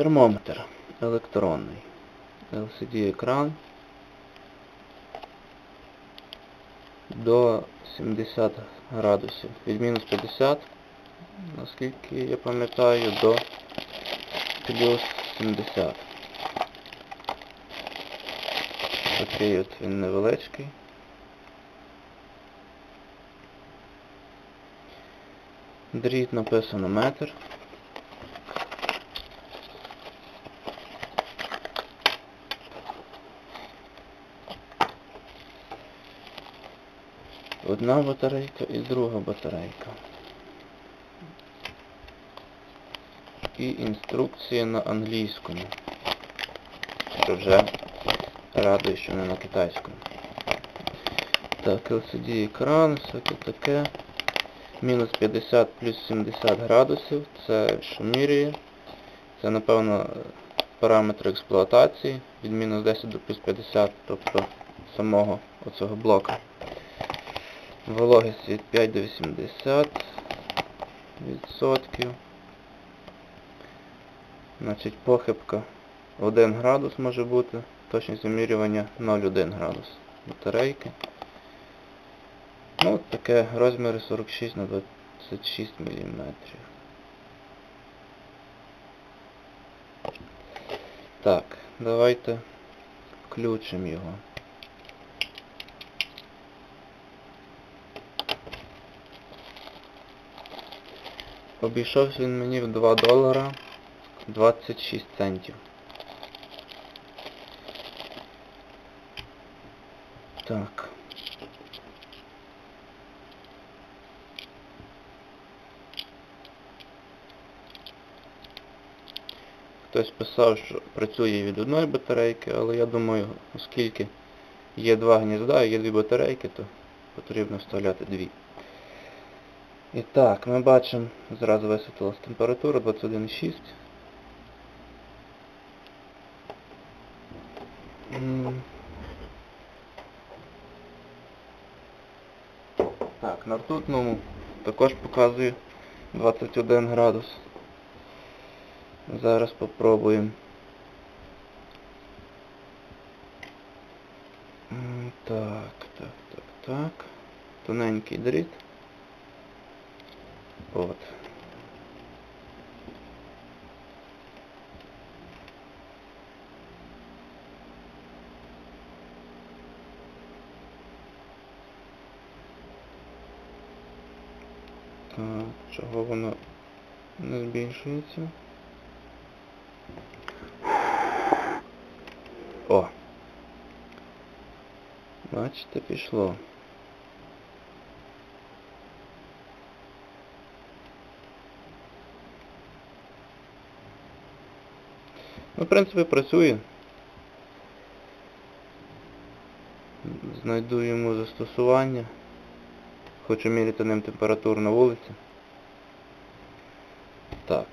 Термометр електронний. LCD екран до 70 градусів. Від мінус 50, наскільки я пам'ятаю, до плюс 70. Такий от він невеличкий. Дріт написано метр. Одна батарейка і друга батарейка. І інструкція на англійському. Що вже радує, що не на китайському. Так, LCD екран, всяке таке. Мінус 50 плюс 70 градусів. Це що. Це напевно параметр експлуатації від мінус 10 до плюс 50, тобто самого оцього блока. Вологість від 5 до 80 відсотків. Значить, похибка 1 градус може бути. Точність вимірювання 0,1 градус батарейки. Ну, таке розміри 46 на 26 мм. Так, давайте включимо його. Обійшовся він мені в 2 долара 26 центів. Так. Хтось писав, що працює від одної батарейки, але я думаю, оскільки є два гнізда і є дві батарейки, то потрібно вставляти дві. І так, ми бачимо, зразу висвітлилась температура 21,6. Так, на ртутному також показує 21 градус. Зараз попробуємо. Так, так, так, так. Тоненький дріт. От. Так, чого воно не збільшується? О! Бачите, пішло. Ну, в принципі, працює. Знайду йому застосування. Хочу міряти ним температуру на вулиці. Так.